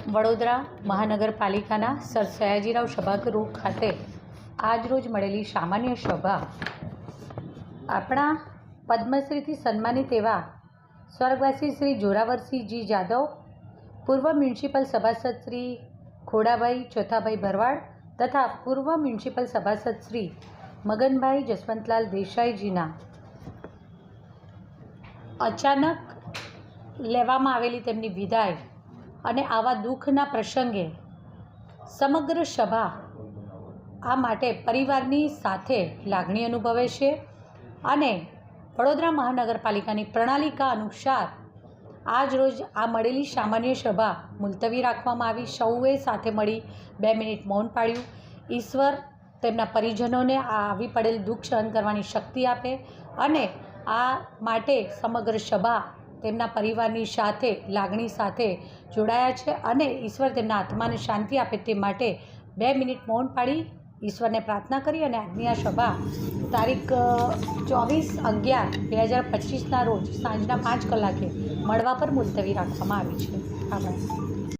વડોદરા મહાનગરપાલિકાના સર સયાજીરાવ સભાગૃહ ખાતે આજરોજ મળેલી સામાન્ય સભા આપણા પદ્મશ્રીથી સન્માનિત એવા સ્વર્ગવાસી શ્રી જોરાવરસિંહજી જાદવ, પૂર્વ મ્યુનિસિપલ સભાસદ શ્રી ખોડાભાઈ ચોથાભાઈ ભરવાડ તથા પૂર્વ મ્યુનિસિપલ સભાસદ શ્રી મગનભાઈ જસવંતલાલ દેસાઈજીના અચાનક લેવામાં આવેલી તેમની વિદાય અને આવા દુઃખના પ્રસંગે સમગ્ર સભા આ માટે પરિવારની સાથે લાગણી અનુભવે છે અને વડોદરા મહાનગરપાલિકાની પ્રણાલિકા અનુસાર આજ રોજ આ મળેલી સામાન્ય સભા મુલતવી રાખવામાં આવી. સૌએ સાથે મળી બે મિનિટ મૌન પાડ્યું ઈશ્વર તેમના પરિજનોને આ આવી પડેલ દુઃખ સહન કરવાની શક્તિ આપે અને આ માટે સમગ્ર સભા તેમના પરિવારની સાથે, લાગણી સાથે જોડાયા છે અને ઈશ્વર તેમના આત્માને શાંતિ આપે તે માટે બે મિનિટ મૌન પાડી, ઈશ્વરને પ્રાર્થના કરી અને આજની આ સભા તારીખ ચોવીસ અગિયાર બે હજાર પચીસના રોજ સાંજના પાંચ કલાકે મળવા પર મુલતવી રાખવામાં આવી છે. આભાર.